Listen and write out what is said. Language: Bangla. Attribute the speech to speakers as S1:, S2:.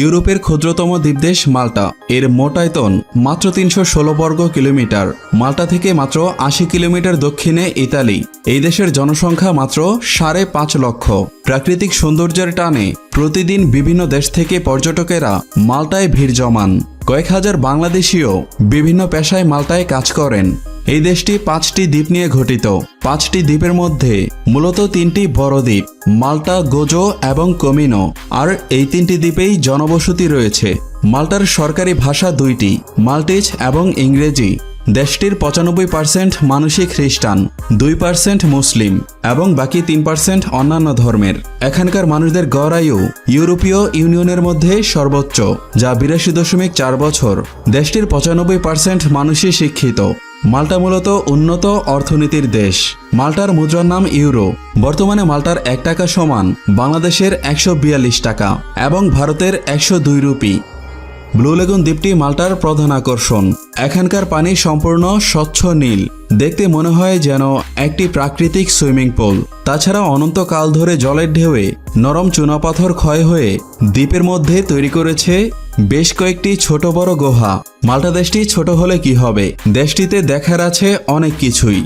S1: ইউরোপের ক্ষুদ্রতম দ্বীপদেশ মাল্টা। এর মোটায়তন মাত্র তিনশো ষোলো বর্গ কিলোমিটার। মাল্টা থেকে মাত্র আশি কিলোমিটার দক্ষিণে ইতালি। এই দেশের জনসংখ্যা মাত্র সাড়ে পাঁচ লক্ষ। প্রাকৃতিক সৌন্দর্যের টানে প্রতিদিন বিভিন্ন দেশ থেকে পর্যটকেরা মাল্টায় ভিড় জমান। কয়েক হাজার বাংলাদেশিও বিভিন্ন পেশায় মাল্টায় কাজ করেন। এই দেশটি পাঁচটি দ্বীপ নিয়ে গঠিত। পাঁচটি দ্বীপের মধ্যে মূলত তিনটি বড় দ্বীপ, মাল্টা, গোজো এবং কমিনো। আর এই তিনটি দ্বীপেই জনবসতি রয়েছে। মাল্টার সরকারি ভাষা দুইটি, মাল্টিজ এবং ইংরেজি। দেশটির পঁচানব্বই পার্সেন্ট মানুষই খ্রিস্টান, দুই পার্সেন্ট মুসলিম এবং বাকি তিন পার্সেন্ট অন্যান্য ধর্মের। এখানকার মানুষদের গড় আয়ু ইউরোপীয় ইউনিয়নের মধ্যে সর্বোচ্চ, যা বিরাশি দশমিক চার বছর। দেশটির পঁচানব্বই পার্সেন্ট মানুষই শিক্ষিত। মাল্টা মূলত উন্নত অর্থনীতির দেশ। মাল্টার মুদ্রার নাম ইউরো। বর্তমানে মাল্টার এক টাকা সমান, বাংলাদেশের একশো বিয়াল্লিশ টাকা এবং ভারতের একশো দুই রুপি। ব্লু লেগুন দ্বীপটি মাল্টার প্রধান আকর্ষণ। এখানকার পানি সম্পূর্ণ স্বচ্ছ নীল। দেখতে মনে হয় যেন একটি প্রাকৃতিক সুইমিং পুল। তাছাড়া অনন্তকাল ধরে জলের ঢেউয়ে নরম চুনাপাথর ক্ষয় হয়ে দ্বীপের মধ্যে তৈরি করেছে বেশ কয়েকটি ছোট বড় গুহা। মাল্টা দেশটি ছোট হলে কি হবে? দেশটিতে দেখার আছে অনেক কিছুই।